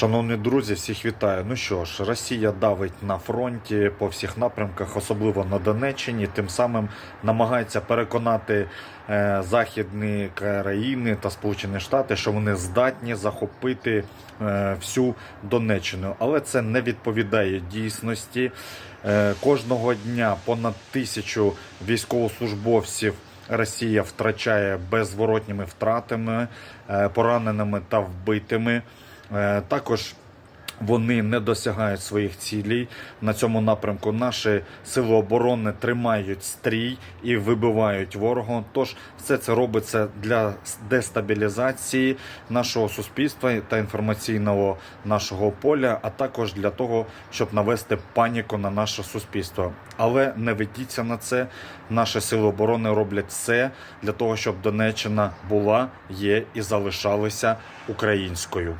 Шановні друзі, всіх вітаю. Ну що ж, Росія давить на фронті по всіх напрямках, особливо на Донеччині. Тим самим намагається переконати е, західні країни та Сполучені Штати, що вони здатні захопити е, всю Донеччину. Але це не відповідає дійсності. Е, кожного дня понад тисячу військовослужбовців. Росія втрачає беззворотніми втратами, е, пораненими та вбитими. Е, Також вони не досягають своїх цілей на цьому напрямку. Наші сили оборони тримають стрій і вибивають ворога. Тож все це робиться для дестабілізації нашого суспільства та інформаційного нашого поля, а також для того, щоб навести паніку на наше суспільство. Але не ведіться на це. Наші сили оборони роблять все для того, щоб Донеччина була, є і залишалася українською.